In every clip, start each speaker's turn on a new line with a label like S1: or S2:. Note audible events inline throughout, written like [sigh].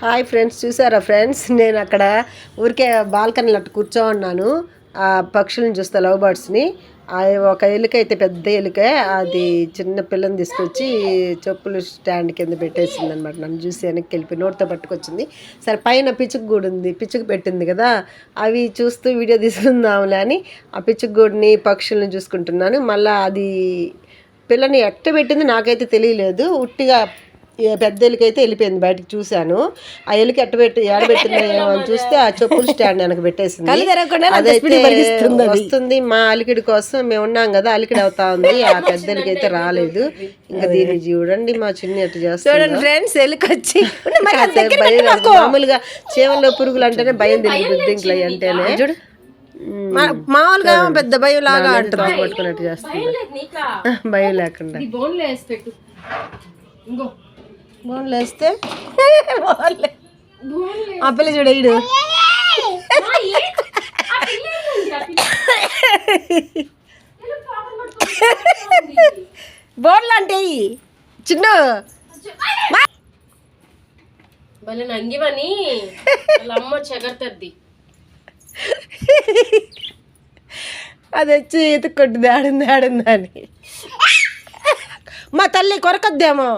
S1: Hi friends చూసారా friends? నేను అక్కడ ఊరికే బాల్కనీలో అట్టు కూర్చో ఉన్నాను. ఆ పక్షులను చూస్తా లవ్ బర్డ్స్ని. ఆ ఒక ఎలుక అయితే పెద్ద ఎలుక అది చిన్న పిల్లని తీసుకొచ్చి చెప్పులు స్టాండ్ కింద పెట్టేసింది అనమాట నన్ను చూసి వెనక్కి వెళ్ళిపోయి నోటితో పట్టుకొచ్చింది. సరే పైన పిచ్చుకు గూడు ఉంది పిచ్చుకు పెట్టింది కదా. అవి చూస్తూ వీడియో తీసుకుందాంలే అని ఆ పిచ్చుకు గూడిని పక్షులను చూసుకుంటున్నాను. మళ్ళీ అది పిల్లని ఎట్ట పెట్టింది నాకైతే తెలియలేదు. ఉట్టిగా పెద్ద ఎలుక అయితే వెళ్ళిపోయింది బయటకు చూశాను. ఆ ఎలుక ఎట్ట పెట్టి ఏడబెట్టిందో [laughs] ఏమో అని చూస్తే ఆ చెప్పుల స్టాండ్ వెనక పెట్టేసింది. అదైతే వస్తుంది మా అలికిడి కోసం మేము ఉన్నాం కదా అలికిడి అవుతా ఉంది ఆ [laughs] పెద్ద ఎలుక అయితే రాలేదు. ఇంకా దీన్ని చూడండి మా చిన్న ఎట్టు చేస్తుంది.
S2: ఫ్రెండ్స్
S1: భయం నాకు మామూలుగా చీమలో పురుగులు అంటేనే భయం బుద్ధింకులు అవి అంటేనే. చూడు.
S2: మామూలుగా పెద్ద భయం లాగా
S1: అంటుంది. పట్టుకున్నట్టు చేస్తుంది. భయం [laughs] లేకుండా.
S3: ఇంకో.
S1: బోన్లు వేస్తే.
S2: ఆ పిల్ల చూడ ఈడు బోర్లు అంటే. చిన్ను
S3: భలే నంగివని వాళ్ళ అమ్మ చెగర్తద్ది
S1: అది వచ్చి ఎత్తుక్కొట్టింది ఆడింది ఆడింది అని మా తల్లి కొరకద్దేమో?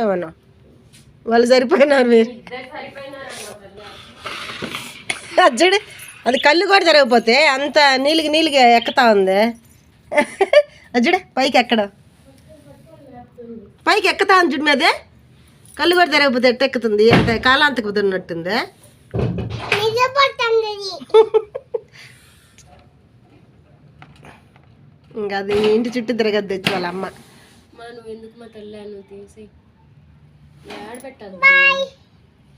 S1: ఏమన్నా? వాళ్ళు సరిపోయినారు మీరు.
S3: సరిపోయినారు
S1: అది చూడు అది కళ్ళు కూడా జరగకపోతే అంత నీళ్ళకి నీళ్ళకి ఎక్కుతా ఉంది. అది చూడు పైకి ఎక్కడం? పైకి ఎక్కుతా ఉంది చూడు మీదే. కళ్ళు కూడా జరగకపోతే ఎట్ట ఎక్కుతుంది? అంటే కాలాంతకు కుదిరినట్టుంది ఇంకా అది ఇంటి చుట్టూ తిరగద్దు వాళ్ళ అమ్మ.
S3: మా నువ్వు ఎందుకు మా తల్లి నువ్వు తీసి.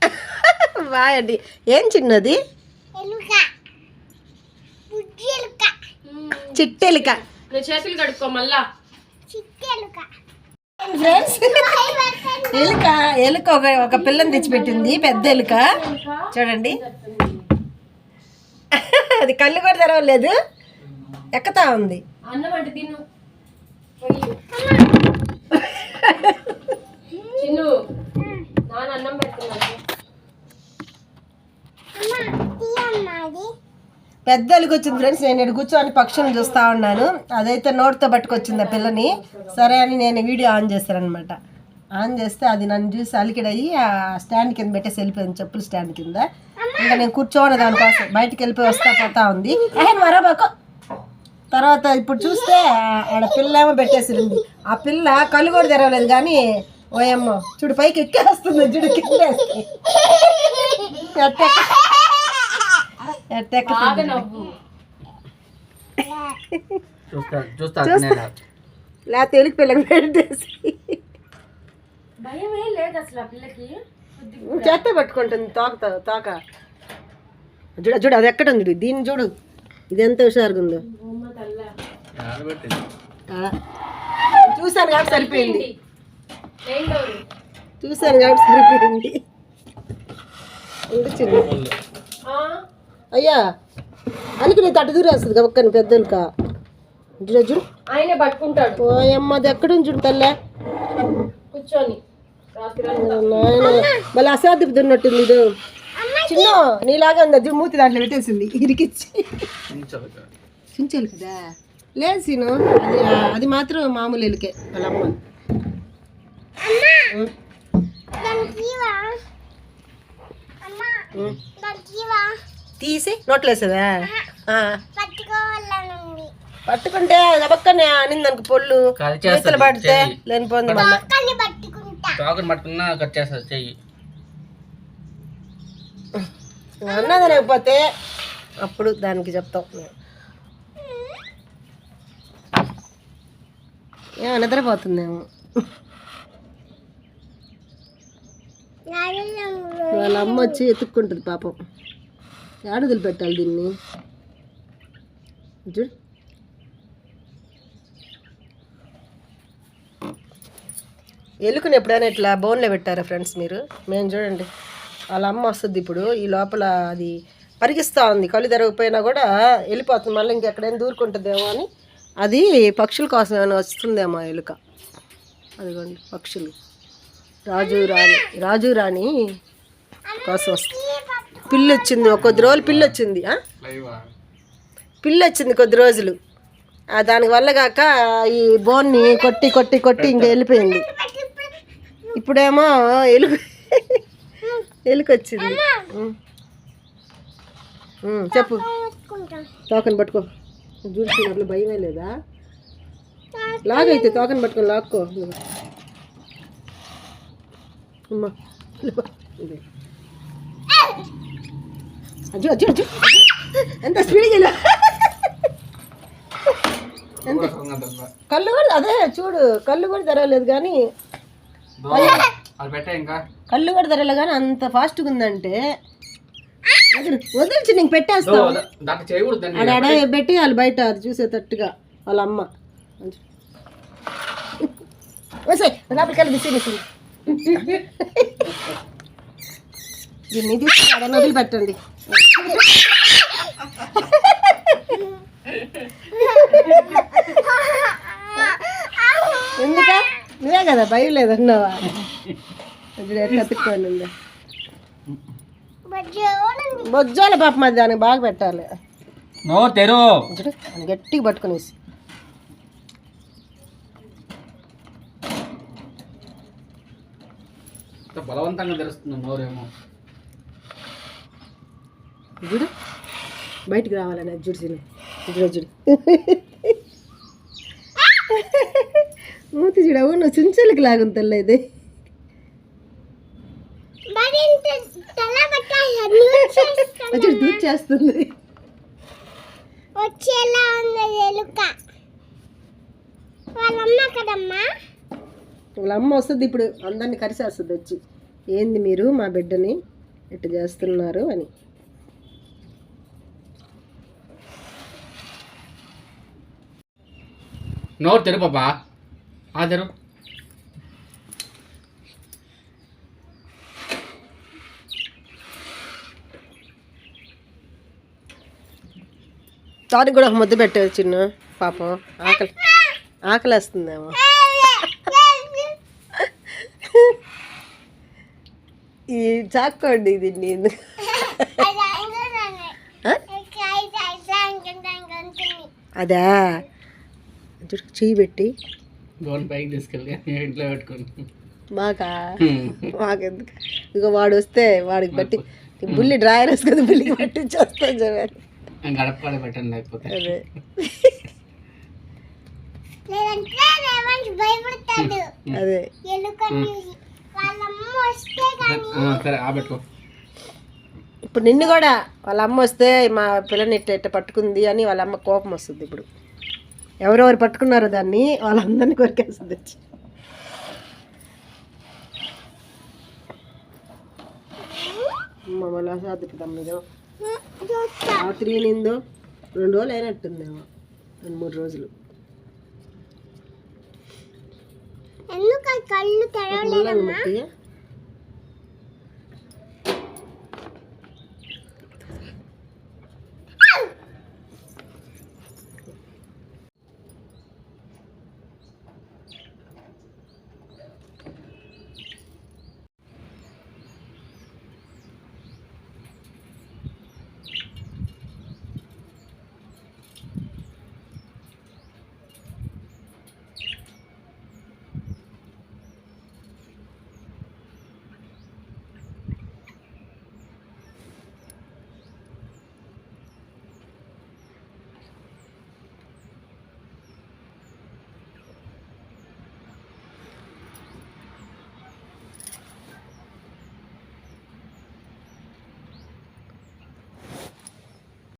S3: [laughs]
S1: బాయ్ అండి. ఏం చిన్నది? చిట్టెలిక.
S3: నువ్వు చేతులు కడుక్కో మళ్ళా.
S1: ఫ్రెండ్స్ [laughs] ఎలుక ఎలుక ఒక ఒక పిల్లని తెచ్చిపెట్టింది పెద్ద ఎలుక. చూడండి. [laughs] అది కళ్ళు కూడా తెరవలేదు. ఎక్కుతా ఉంది?
S3: అన్నం అంటే తిను నాన్న అన్నం
S1: వచ్చింది ఫ్రెండ్స్ నేను ఇక్కడ కూర్చొని పక్షులను చూస్తూ ఉన్నాను. అదైతే నోటితో పట్టుకొచ్చింది ఆ పిల్లని. సరే అని నేను వీడియో ఆన్ చేశాను అనమాట ఆన్ చేస్తే అది నన్ను చూసి అలికిడయ్యి ఆ స్టాండ్ కింద పెట్టేసి వెళ్ళిపోయింది చెప్పుల స్టాండ్ కింద. ఇంకా నేను కూర్చోని దానికోసం. బయటికి వెళ్ళిపోయి వస్తా పోతా ఉంది. అహే మరోబాకు తర్వాత ఇప్పుడు చూస్తే ఆ- ఆడ పిల్ల ఏమో పెట్టేసింది ఆ పిల్ల కళ్ళు కూడా తెరవలేదు కానీ ఓయమ్మో చూడు పైకి ఎక్కేస్తుంది చూడు
S4: చూస్తా
S1: లేకపోతే ఎలుగు పిల్లకి పెట్టేసి.
S3: భయం ఏం లేదు అసలు ఆ పిల్లకి.
S1: చేత్తో పట్టుకుంటుంది తోక తోక. చూడు చూడు అది ఎక్కడ ఉంది? దీన్ని చూడు. ఇది ఎంత హుషారుగా ఉందో. చూశాను కాబట్టి సరిపోయింది. చూశాను కాబట్టి సరిపోయింది. ఉండు చిన్న
S3: ఆ,
S1: అయ్యా అందుకు నేను తట్టు దూరేస్తుంది గబక్కని పెద్దలుక చూడు చూడు.
S3: ఆయనే పట్టుకుంటాడు.
S1: ఓయమ్మ అది ఎక్కడ చూడు తల్లే
S3: కూర్చొని
S1: మళ్ళీ అసాధ్యం దున్నట్టుంది ఇది. చిన్న నీలాగా ఉంది అది మూతి దాంట్లో పెట్టేసింది ఇరికిచ్చి. చుంచాలి కదా? లేదు సీను అది అది మాత్రం మామూలు ఎలుకే వాళ్ళ అమ్మ. తీసి నోట్లో వేసేదా ఆ. పట్టుకుంటే గబక్కనే అనింది అనుకో పొల్లు
S4: కాల్చేస్తది
S1: చేతులు పడితే. లేనిపోయింది
S4: తోకని పట్టుకున్నా కట్ చేస్తుంది చెయ్యి.
S1: అన్నది లేకపోతే అప్పుడు దానికి చెప్తాం. ఏ నిద్రపోతుందేమో. వాళ్ళ అమ్మ వచ్చి ఎత్తుక్కుంటుంది పాపం. ఏడుదలు పెట్టాలి దీన్ని? చూడు. ఎలుకని ఎప్పుడైనా ఇట్లా బోన్లో పెట్టారా ఫ్రెండ్స్ మీరు? మేము చూడండి. వాళ్ళ అమ్మ వస్తుంది ఇప్పుడు. ఈ లోపల అది పరిగిస్తూ ఉంది. కళ్ళు తెరగకపోయినా కూడా వెళ్ళిపోతుంది. మళ్ళీ ఇంకెక్కడైనా దూరుకుంటుందేమో అని. అది పక్షుల కోసం ఏమైనా వస్తుందేమో ఎలుక. అదిగోండి పక్షులు. రాజు రాణి రాజు రాణి కోసం వస్తుంది పిల్లి వచ్చింది ఒక కొద్ది రోజులు పిల్లి వచ్చింది? పిల్లి వచ్చింది కొద్ది రోజులు. ఆ దానికి వల్ల కాక ఈ బోన్ని కొట్టి కొట్టి కొట్టి ఇంకా వెళ్ళిపోయింది. ఇప్పుడేమో ఎలుగు ఎలుక వచ్చింది ఉం. ఉం, చెప్పు. తోకని పట్టుకో. చూసినట్లు భయమే లేదా? లాగైతే తోకని పట్టుకొని లాక్కో. అమ్మా. అజ్జు అజ్జు అజ్జు. ఎంత స్పీడ్గా వెళ్ళా కళ్ళు కూడా అదే చూడు కళ్ళు కూడా తెరవలేదు కానీ. కళ్ళు కూడా తెరవలేదు కానీ అంత ఫాస్ట్గా ఉందంటే. వదిలు వదిలిచి
S4: దాన్ని.
S1: ఆడ ఆడ పెట్టి వాళ్ళు బయట అది చూసేటట్టుగా. వాళ్ళ అమ్మ. వసే లోపలికి వెళ్ళి బిసి బిసి [laughs] దీన్ని వదిలిపెట్టండి. ఎందుక? నువ్వే కదా భయం లేదన్నావా ఇప్పుడు ఎట్లా బొజ్జాల పాప దానికి బాగా పెట్టాలి.
S4: నో తెరు
S1: గట్టిగా పట్టుకునేసి.
S4: బలవంతంగా తెలుస్తుంది నోరేమో
S1: చూడు. బయటికి రావాలని చూడు చూడు చూడు. మూతి చూడు. అవును చుంచలకి లాగుంది తల్ల ఇది. దూర్ చేస్తుంది.
S2: వచ్చేలా ఉన్నది ఎలుక. వాళ్ళమ్మ కదమ్మా?
S1: వాళ్ళ అమ్మ వస్తుంది ఇప్పుడు అందరిని కరిసేస్తుంది వచ్చి. ఏంది మీరు మా బిడ్డని ఇట్లా చేస్తున్నారు అని.
S4: నోరు తెరు పాపా ఆ తెరు.
S1: దానికి కూడా ఒక ముద్ద చిన్న పాపం. ఆకలి ఆకలి వేస్తుందేమో ఈ చాక్కోండి దీన్ని ఎందుకు? [laughs] అదా? చెయ్యి పెట్టి.
S4: గోన్ పైకి తీసుకెళ్ళి ఇంట్లో పెట్టుకోండి
S1: మాకా? [laughs] మాకెందుకు? ఇక వాడు వస్తే వాడికి బట్టి బుల్లి డ్రాయర్ వేసుకొని బుల్లికి బట్టి
S4: పెట్టండి లేకపోతే.
S1: అదే. అదే
S2: ఎలుకని చూసి వాళ్ళమ్మ వస్తే కానీ
S4: ఆ, సరే
S1: ఇప్పుడు నిన్ను కూడా వాళ్ళ అమ్మ వస్తే మా పిల్లని ఇట్ట ఇట్ట పట్టుకుంది అని వాళ్ళ అమ్మ కోపం వస్తుంది ఇప్పుడు. ఎవరెవరు పట్టుకున్నారో దాన్ని వాళ్ళందరినీ కొరికేస్తుంది వచ్చి. మమ్మల్ని మీద రాత్రి నిందో రెండు రోజులు అయినట్టుందేమో రెండు మూడు రోజులు.
S2: ఎందుకు కళ్ళు